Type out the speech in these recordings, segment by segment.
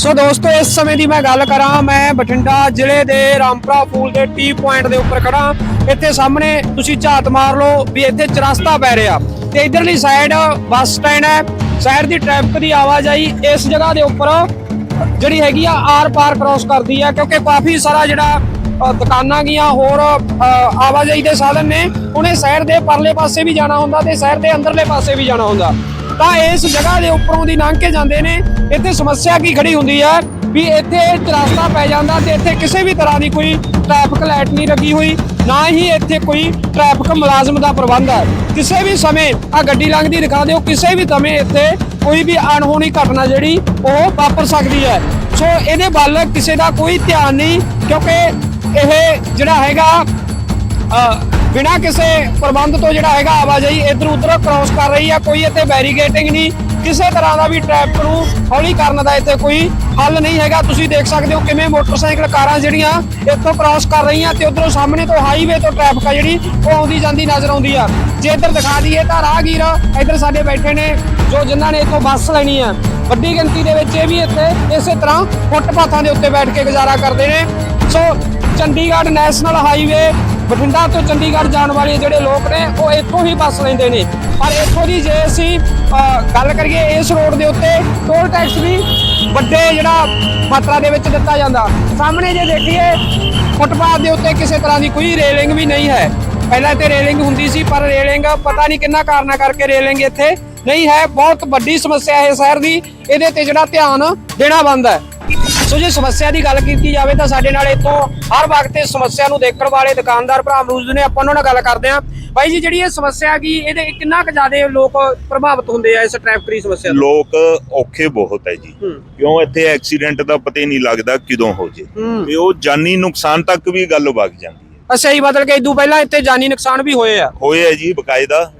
ਸੋ ਦੋਸਤੋ, ਇਸ ਸਮੇਂ ਦੀ ਮੈਂ ਗੱਲ ਕਰਾਂ, ਮੈਂ ਬਠਿੰਡਾ ਜ਼ਿਲ੍ਹੇ ਦੇ ਰਾਮਪੁਰਾ ਫੂਲ ਦੇ ਟੀ ਪੁਆਇੰਟ ਦੇ ਉੱਪਰ ਖੜਾ ਇੱਥੇ ਸਾਹਮਣੇ ਤੁਸੀਂ ਝਾਤ ਮਾਰ ਲਓ ਵੀ ਇੱਥੇ ਚਰਸਤਾ ਪੈ ਰਿਹਾ। ਤੇ ਇਧਰਲੀ ਸਾਈਡ ਬੱਸ ਸਟੈਂਡ ਹੈ। ਸ਼ਹਿਰ ਦੀ ਟ੍ਰੈਫਿਕ ਦੀ ਆਵਾਜਾਈ ਇਸ ਜਗ੍ਹਾ ਦੇ ਉੱਪਰ ਜਿਹੜੀ ਹੈਗੀ ਆ, ਆਰ ਪਾਰ ਕ੍ਰਾਸ ਕਰਦੀ ਆ ਕਿਉਂਕਿ ਕਾਫੀ ਸਾਰਾ ਜਿਹੜਾ ਦੁਕਾਨਾਂ ਗੀਆਂ, ਹੋਰ ਆਵਾਜਾਈ ਦੇ ਸਾਧਨ ਨੇ। ਉਹਨੇ ਸ਼ਹਿਰ ਦੇ ਪਰਲੇ ਪਾਸੇ ਵੀ ਜਾਣਾ ਹੁੰਦਾ ਤੇ ਸ਼ਹਿਰ ਦੇ ਅੰਦਰਲੇ ਪਾਸੇ ਵੀ ਜਾਣਾ ਹੁੰਦਾ। ਤਾਂ ਇਸ ਜਗ੍ਹਾ ਦੇ ਉੱਪਰੋਂ ਦੀ ਲੰਘ ਕੇ ਜਾਂਦੇ ਨੇ। ਇੱਥੇ ਸਮੱਸਿਆ ਕੀ ਖੜੀ ਹੁੰਦੀ ਹੈ? ਵੀ ਇੱਥੇ ਰਸਤਾ ਪੈ ਜਾਂਦਾ ਤੇ ਇੱਥੇ ਕਿਸੇ ਵੀ ਤਰ੍ਹਾਂ ਦੀ ਕੋਈ ਟ੍ਰੈਫਿਕ ਲਾਈਟ ਨਹੀਂ ਲੱਗੀ ਹੋਈ, ਨਾ ਹੀ ਇੱਥੇ ਕੋਈ ਟ੍ਰੈਫਿਕ ਮੁਲਾਜ਼ਮ ਦਾ ਪ੍ਰਬੰਧ ਹੈ। ਕਿਸੇ ਵੀ ਸਮੇਂ ਆ ਗੱਡੀ ਲੰਘਦੀ ਦਿਖਾ ਦਿਓ, ਕਿਸੇ ਵੀ ਸਮੇਂ ਇੱਥੇ ਕੋਈ ਵੀ ਅਣਹੋਣੀ ਘਟਨਾ ਜਿਹੜੀ ਉਹ ਵਾਪਰ ਸਕਦੀ ਹੈ। ਸੋ ਇਹਦੇ ਵੱਲ ਕਿਸੇ ਦਾ ਕੋਈ ਧਿਆਨ ਨਹੀਂ, ਕਿਉਂਕਿ ਇਹ ਜਿਹੜਾ ਹੈਗਾ ਬਿਨਾਂ ਕਿਸੇ ਪ੍ਰਬੰਧ ਤੋਂ ਜਿਹੜਾ ਹੈਗਾ ਆਵਾਜਾਈ ਇਧਰ ਉਧਰ ਕ੍ਰਾਸ ਕਰ ਰਹੀ ਆ, ਕੋਈ ਇੱਥੇ ਬੈਰੀਗੇਟਿੰਗ ਨਹੀਂ। ਕਿਸੇ ਤਰ੍ਹਾਂ ਦਾ ਵੀ ਟ੍ਰੈਫਿਕ ਨੂੰ ਹੌਲੀ ਕਰਨ ਦਾ ਇੱਥੇ ਕੋਈ ਹੱਲ ਨਹੀਂ ਹੈਗਾ। ਤੁਸੀਂ ਦੇਖ ਸਕਦੇ ਹੋ ਕਿਵੇਂ ਮੋਟਰਸਾਈਕਲ ਕਾਰਾਂ ਜਿਹੜੀਆਂ ਇੱਥੋਂ ਕ੍ਰਾਸ ਕਰ ਰਹੀਆਂ ਤੇ ਉਧਰੋਂ ਸਾਹਮਣੇ ਤੋਂ ਹਾਈਵੇ ਤੋਂ ਟ੍ਰੈਫਿਕ ਆ ਜਿਹੜੀ, ਉਹ ਆਉਂਦੀ ਜਾਂਦੀ ਨਜ਼ਰ ਆਉਂਦੀ ਆ। ਜੇ ਇੱਧਰ ਦਿਖਾ ਦਈਏ ਤਾਂ ਰਾਹਗੀਰ ਇੱਧਰ ਸਾਡੇ ਬੈਠੇ ਨੇ, ਜੋ ਜਿਨ੍ਹਾਂ ਨੇ ਇੱਥੋਂ ਬੱਸ ਲੈਣੀ ਆ। ਵੱਡੀ ਗਿਣਤੀ ਦੇ ਵਿੱਚ ਇਹ ਵੀ ਇੱਥੇ ਇਸੇ ਤਰ੍ਹਾਂ ਫੁੱਟਪਾਥਾਂ ਦੇ ਉੱਤੇ ਬੈਠ ਕੇ ਗੁਜ਼ਾਰਾ ਕਰਦੇ ਨੇ। So Chandigarh national highway Bathinda ਤੋਂ ਚੰਡੀਗੜ੍ਹ ਜਾਣ ਵਾਲੇ ਜਿਹੜੇ ਲੋਕ ਨੇ, ਉਹ ਇੱਥੋਂ ਹੀ ਬੱਸ ਲੈਂਦੇ ਨੇ। ਪਰ ਇੱਥੋਂ ਦੀ ਜੇ ਅਸੀਂ ਗੱਲ ਕਰੀਏ ਇਸ ਰੋਡ ਦੇ ਉੱਤੇ, ਟੋਲ ਟੈਕਸ ਵੀ ਵੱਡੇ ਜਿਹੜਾ ਮਾਤਰਾ ਦੇ ਵਿੱਚ ਦਿੱਤਾ ਜਾਂਦਾ। ਸਾਹਮਣੇ ਜੇ ਦੇਖੀਏ, ਫੁੱਟਪਾਥ ਦੇ ਉੱਤੇ ਕਿਸੇ ਤਰ੍ਹਾਂ ਦੀ ਕੋਈ ਰੇਲਿੰਗ ਵੀ ਨਹੀਂ ਹੈ। ਪਹਿਲਾਂ ਤੇ ਰੇਲਿੰਗ ਹੁੰਦੀ ਸੀ, ਪਰ ਰੇਲਿੰਗ ਪਤਾ ਨਹੀਂ ਕਿੰਨਾ ਕਾਰਨਾ ਕਰਕੇ ਰੇਲਿੰਗ ਇੱਥੇ ਨਹੀਂ ਹੈ। ਬਹੁਤ ਵੱਡੀ ਸਮੱਸਿਆ ਹੈ ਸ਼ਹਿਰ ਦੀ। ਇਹਦੇ ਤੇ ਜਿਹੜਾ ਧਿਆਨ ਦੇਣਾ ਬੰਦਾ ਹੈ। ਸੋ ਜੇ ਸਮੱਸਿਆ ਦੀ ਗੱਲ ਕੀਤੀ ਜਾਵੇ ਤਾਂ ਸਾਡੇ ਨਾਲ ਇੱਥੋਂ ਹਰ ਵਕਤ ਇਸ ਸਮੱਸਿਆ ਨੂੰ ਦੇਖਣ ਵਾਲੇ ਦੁਕਾਨਦਾਰ ਭਰਾ ਮੌਜੂਦ ਨੇ ਆਪਾਂ ਉਹਨਾਂ ਨਾਲ ਗੱਲ ਕਰਦੇ ਹਾਂ। ਬਾਈ ਜੀ ਜਿਹੜੀ ਇਹ ਸਮੱਸਿਆ ਕੀ ਇਹਦੇ ਕਿੰਨਾ ਕੁ ਜ਼ਿਆਦਾ ਲੋਕ ਪ੍ਰਭਾਵਿਤ ਹੁੰਦੇ ਆ ਇਸ ਟ੍ਰੈਫਿਕ ਦੀ ਸਮੱਸਿਆ ਤੋਂ? ਲੋਕ ਔਖੇ ਬਹੁਤ ਹੈ ਜੀ। ਕਿਉਂ ਇੱਥੇ ਐਕਸੀਡੈਂਟ ਦਾ ਪਤਾ ਹੀ ਨਹੀਂ ਲੱਗਦਾ ਕਦੋਂ ਹੋ ਜੇ। ਤੇ ਉਹ ਜਾਨੀ ਨੁਕਸਾਨ ਤੱਕ ਵੀ ਗੱਲ ਵਗ ਜਾਂਦੀ ਹੈ। ਅੱਛਾ ਬਦਲ ਕੇ ਇਦੋਂ ਪਹਿਲਾਂ ਇੱਥੇ ਜਾਨੀ ਨੁਕਸਾਨ ਵੀ ਹੋਏ ਆ? ਹੋਏ ਹੈ ਜੀ ਬਕਾਇਦਾ।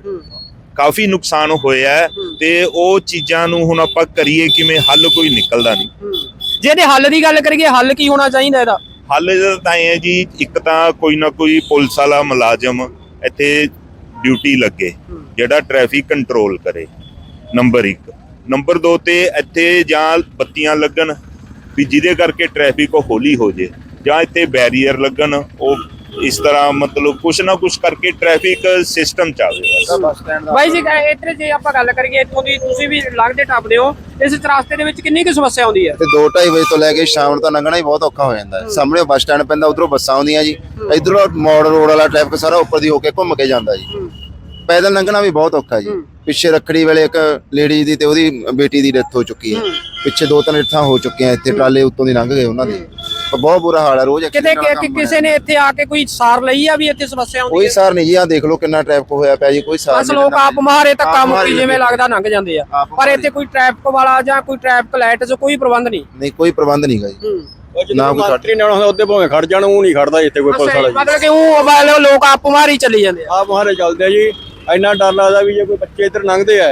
ਕਾਫੀ ਨੁਕਸਾਨ ਹੋਇਆ ਹੈ। ਤੇ ਉਹ ਚੀਜ਼ਾਂ ਨੂੰ ਹੁਣ ਆਪਾਂ ਕਰੀਏ ਕਿਵੇਂ ਹੱਲ ਕੋਈ ਨਿਕਲਦਾ ਨਹੀਂ। ਜੇ ਇਹਦੇ ਹੱਲ ਦੀ ਗੱਲ ਕਰੀਏ, ਹੱਲ ਕੀ ਹੋਣਾ ਚਾਹੀਦਾ ਇਹਦਾ? ਹੱਲ ਤਾਂ ਇਹ ਹੈ ਜੀ, ਇੱਕ ਤਾਂ ਕੋਈ ਨਾ ਕੋਈ ਪੁਲਿਸ ਵਾਲਾ ਮੁਲਾਜ਼ਮ ਇੱਥੇ ਡਿਊਟੀ ਲੱਗੇ, ਜਿਹੜਾ ਟ੍ਰੈਫਿਕ ਕੰਟਰੋਲ ਕਰੇ, ਨੰਬਰ 1 ਨੰਬਰ 2 ਤੇ ਇੱਥੇ ਜਾਂ ਬੱਤੀਆਂ ਲੱਗਣ ਵੀ ਜਿਹਦੇ ਕਰਕੇ ਟ੍ਰੈਫਿਕ ਹੌਲੀ ਹੋ ਜੇ, ਜਾਂ ਇੱਥੇ ਬੈਰੀਅਰ ਲੱਗਣ, ਉਹ ਇਸ ਤਰ੍ਹਾਂ ਮਤਲਬ ਕੁਛ ਨਾ ਕੁਛ ਕਰਕੇ ਟ੍ਰੈਫਿਕ ਸਿਸਟਮ ਬਸ। ਬਾਈ ਜੀ ਇੱਥੇ ਜੇ ਆਪਾਂ ਗੱਲ ਕਰੀਏ ਇੱਥੋਂ ਦੀ ਤੁਸੀਂ ਵੀ ਲੰਘਦੇ ਟੱਪਦੇ ਹੋ ਇਸ ਰਸਤੇ ਦੇ ਵਿੱਚ ਕਿੰਨੀ ਕੁ ਸਮੱਸਿਆ ਆਉਂਦੀ ਹੈ? ਤੇ 2:30 ਵਜੇ ਤੋਂ ਲੈ ਕੇ ਸ਼ਾਮ ਨੂੰ ਤਾਂ ਲੰਘਣਾ ਹੀ ਬਹੁਤ ਔਖਾ ਹੋ ਜਾਂਦਾ ਹੈ। ਸਾਹਮਣੇ ਬੱਸ ਸਟੈਂਡ ਪੈਂਦਾ ਉਧਰੋਂ ਬੱਸਾਂ ਆਉਂਦੀਆਂ ਜੀ। ਇਧਰੋਂ ਮੋੜ ਰੋਡ ਵਾਲਾ ਟ੍ਰੈਫਿਕ ਸਾਰਾ ਉੱਪਰ ਦੀ ਹੋ ਕੇ ਘੁੰਮ ਕੇ ਜਾਂਦਾ ਜੀ। ਪੈਦਲ ਲੰਘਣਾ ਵੀ ਬਹੁਤ ਔਖਾ ਜੀ। ਪਿੱਛੇ ਰੱਖੜੀ ਵੇਲੇ ਇੱਕ ਲੇਡੀ ਦੀ ਤੇ ਉਹਦੀ ਬੇਟੀ ਦੀ ਡੈਥ ਹੋ ਚੁੱਕੀ ਹੈ। ਪਿੱਛੇ ਦੋ ਤਿੰਨ ਡੈਥਾਂ ਹੋ ਚੁੱਕੀਆਂ ਇੱਥੇ ਟਰਾਲੇ ਉੱਤੋਂ ਦੀ ਲੰਘ ਗਏ ਉਹਨਾਂ ਦੇ। ਬਹੁਤ ਬੁਰਾ ਹਾਲ ਹੈ ਰੋਜ਼ ਕਿਤੇ ਕਿ- ਕੰਮ। ਕਿਸੇ ਨੇ ਇੱਥੇ ਆ ਕੇ ਕੋਈ ਸਾਰ ਲਈ ਆ ਵੀ ਇੱਥੇ ਸਮੱਸਿਆ ਆਉਂਦੀ ਕੋਈ ਸਾਰ ਨਹੀਂ ਜੀ ਆ ਦੇਖ ਲਓ ਕਿੰਨਾ ਟ੍ਰੈਫਿਕ ਹੋਇਆ ਪਿਆ ਜੀ ਕੋਈ ਸਾਰ ਬਸ ਨਹੀਂ ਲੋਕ ਆਪ ਮਾਰੇ ਆਪ ਮੁੱਕੀ ਮੁਹਾਰੇ ਜਿਵੇਂ ਲੱਗੇ। ਲੱਗਦਾ ਲੰਘ ਜਾਂਦੇ ਆ। ਪਰ। ਇੱਥੇ ਕੋਈ ਟ੍ਰੈਫਿਕ ਵਾਲਾ ਜਾਂ ਕੋਈ ਟ੍ਰੈਫਿਕ ਲਾਈਟ 'ਚ ਕੋਈ ਪ੍ਰਬੰਧ ਨਹੀਂ। ਨਹੀਂ ਕੋਈ ਪ੍ਰਬੰਧ ਨਹੀਂਗਾ ਜੀ। ਨਾ ਨਾ ਕੋਈ ਖੜਤਰੀ ਨਾਲ ਹੁੰਦਾ ਉੱਤੇ ਭਾਵੇਂ ਖੜ ਜਾਣ ਉਹ ਨਹੀਂ ਖੜਦਾ ਇੱਥੇ ਕੋਈ ਪੁਲਿਸ ਵਾਲਾ ਜੀ। ਮਤਲਬ ਕਿ ਉਹ ਵਾਲੇ ਲੋਕ ਆਪ ਮਾਰੀ ਚੱਲੀ ਜਾਂਦੇ ਆ। ਆਪ ਮਹਾਰੇ ਚੱਲਦੇ ਆ ਜੀ। ਇੰਨਾ ਡਰ ਲੱਗਦਾ ਵੀ ਜੇ ਕੋਈ ਬੱਚੇ ਇੱਧਰ ਲੰਘਦੇ ਆ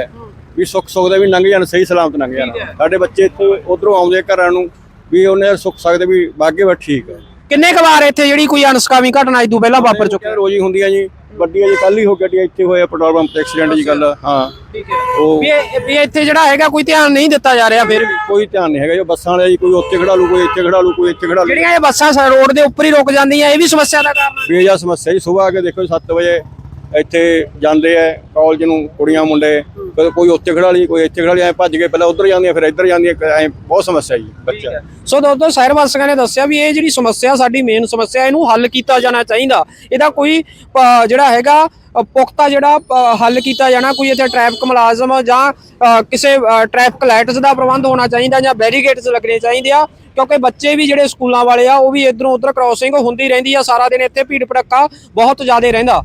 ਵੀ ਸੁੱਖ ਸੁੱਖ ਦੇ ਵੀ ਲੰਘ ਜਾਣ ਸਹੀ ਸਲਾਮਤ ਲੰਘ ਜਾਣ। ਸਾਡੇ ਬੱਚੇ ਇੱਥੇ ਉਧਰੋਂ ਆਉਂਦੇ ਘਰਾਂ ਨੂੰ। ਵੀ ਉਹਨੇ ਸੁੱਖ ਸਕਦੇ ਵੀ ਬਾਗੇ ਵਾ ਠੀਕ ਹੈ ਕਿੰਨੇ ਕੁ ਵਾਰ ਇੱਥੇ ਜਿਹੜੀ ਕੋਈ ਅਨਸਕਾਮੀ ਘਟਨਾ ਤੋਂ ਪਹਿਲਾਂ ਵਾਪਰ ਚੁੱਕੀ? ਰੋਜ਼ ਹੀ ਹੁੰਦੀਆਂ ਜੀ ਵੱਡੀਆਂ ਜੀ ਕੱਲ ਹੀ ਹੋ ਗੱਡੀਆਂ ਇੱਥੇ ਹੋਇਆ ਪੈਟਰੋਲ ਪੰਪ ਤੇ ਐਕਸੀਡੈਂਟ ਜੀ ਗੱਲ ਹਾਂ। ਠੀਕ ਹੈ। ਉਹ ਵੀ ਇਹ- ਵੀ ਇੱਥੇ ਜਿਹੜਾ ਹੈਗਾ ਕੋਈ ਧਿਆਨ ਨਹੀਂ ਦਿੱਤਾ ਜਾ ਰਿਹਾ ਫਿਰ ਵੀ? ਕੋਈ ਧਿਆਨ ਨਹੀਂ ਹੈਗਾ ਜੋ ਬੱਸਾਂ ਵਾਲੇ ਜੀ ਕੋਈ ਉੱਥੇ ਖੜਾ ਲੂ ਕੋਈ ਇੱਥੇ ਖੜਾ ਲੂ ਕੋਈ ਇੱਥੇ ਖੜਾ ਲੂ। ਜਿਹੜੀਆਂ ਇਹ ਬੱਸਾਂ ਰੋਡ ਦੇ ਉੱਪਰ ਹੀ ਰੁਕ ਜਾਂਦੀਆਂ ਇਹ ਵੀ ਸਮੱਸਿਆ ਦਾ ਕਾਰਨ ਹੈ ਬੇਜਾ ਸਮੱਸਿਆ ਜੀ ਸਵੇਰ ਆ ਕੇ ਦੇਖੋ 7 ਵਜੇ ਇੱਥੇ ਜਾਂਦੇ ਆ ਕਾਲਜ ਨੂੰ ਕੁੜੀਆਂ ਮੁੰਡੇ। ਕਦੇ ਕੋਈ ਉੱਥੇ ਖੜਾ ਲਈ ਕੋਈ ਇੱਥੇ ਖੜਾ ਲਈ ਐ ਭੱਜ ਕੇ ਪਹਿਲਾਂ ਉਧਰ ਜਾਂਦੀਆਂ ਫਿਰ ਇੱਧਰ ਜਾਂਦੀਆਂ ਐ ਬਹੁਤ ਸਮੱਸਿਆ ਜੀ ਬੱਚਾ ਸੋ ਦੋਸਤੋ ਸ਼ਹਿਰ ਵਾਸੀਆਂ ਨੇ ਦੱਸਿਆ ਵੀ ਇਹ ਜਿਹੜੀ ਸਮੱਸਿਆ ਸਾਡੀ ਮੇਨ ਸਮੱਸਿਆ ਇਹਨੂੰ ਹੱਲ ਕੀਤਾ ਜਾਣਾ ਚਾਹੀਦਾ। ਇਹਦਾ ਕੋਈ ਜਿਹੜਾ ਹੈਗਾ ਪੁਖਤਾ ਜਿਹੜਾ ਹੱਲ ਕੀਤਾ ਜਾਣਾ ਕੋਈ ਇੱਥੇ ਟ੍ਰੈਫਿਕ ਮੁਲਾਜ਼ਮ ਜਾਂ ਕਿਸੇ ਟ੍ਰੈਫਿਕ ਲਾਈਟਸ ਦਾ ਪ੍ਰਬੰਧ ਹੋਣਾ ਚਾਹੀਦਾ ਜਾਂ ਬੈਰੀਗੇਡਸ ਲੱਗਣੇ ਚਾਹੀਦੇ ਆ ਕਿਉਂਕਿ ਬੱਚੇ ਵੀ ਜਿਹੜੇ ਸਕੂਲਾਂ ਵਾਲੇ ਆ ਉਹ ਵੀ ਇਧਰੋਂ ਉਧਰ ਕ੍ਰਾਸਿੰਗ ਹੁੰਦੀ ਰਹਿੰਦੀ ਆ ਸਾਰਾ ਦਿਨ ਇੱਥੇ ਭੀੜ ਭੜੱਕਾ ਬਹੁਤ ਜ਼ਿਆਦਾ ਰਹਿੰਦਾ।